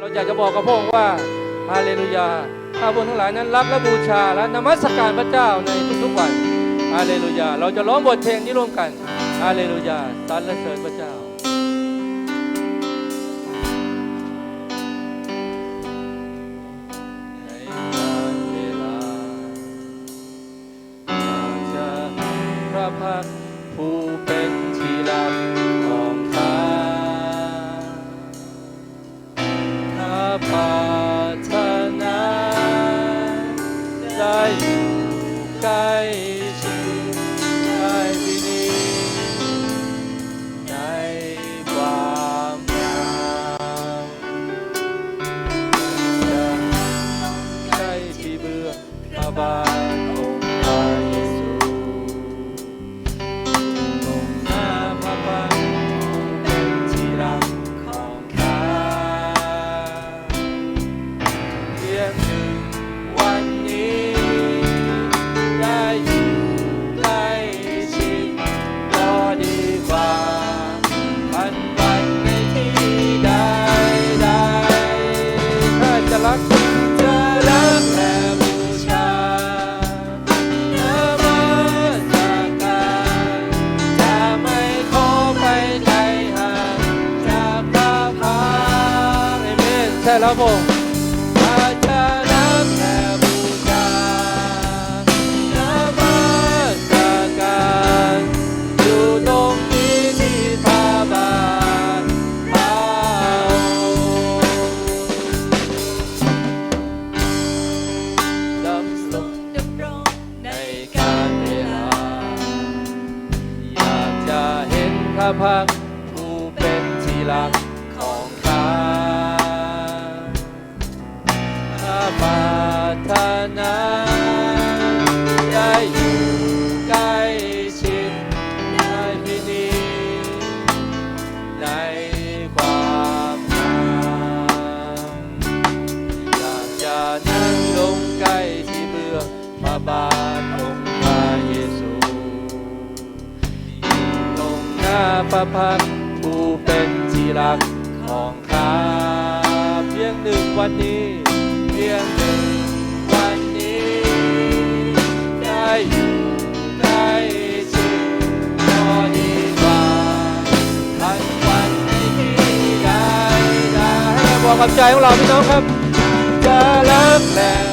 เราอยากจะบอกกับพระองค์ว่าฮาเลลูยาข้าพวกทั้งหลายนั้นรักและบูชาและนมัสการพระเจ้าในทุกๆวันฮาเลลูยา เราจะร้องบทเพลงนี้ร่วมกันฮาเลลูยาสรรเสริญพระเจ้า ได้อยู่ใกล้ ใช่แล้วผม ระพักผู้เป็นที่รักของข้าข้าปรารถนาได้อยู่ใกล้ชิดได้ที่นี่ในความงามอยากจะนั่งลงใกล้ที่เบื้องพระบาทองค์ รงหน้าพระพักตร์ผู้เป็นที่รักของข้าเพียงหนึ่งวันนี้ เพียงหนึ่งวันนี้ ได้อยู่ใกล้ชิดก็ดีกว่าพันวันในที่ใดใดให้เราบอกกับใจของเราพี่น้องครับ จะรักและ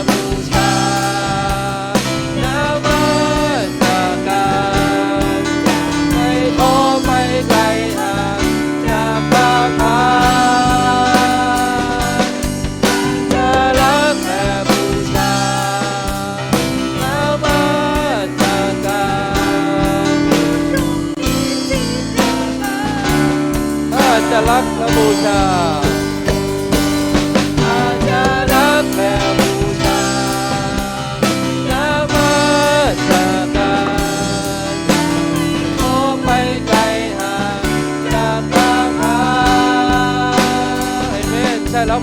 รักและบูชาอาจะรักและบูชานามัสการขอไปไกลห่างจากพระพักตร์เอเมนใช่แล้ว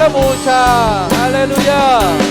จะรั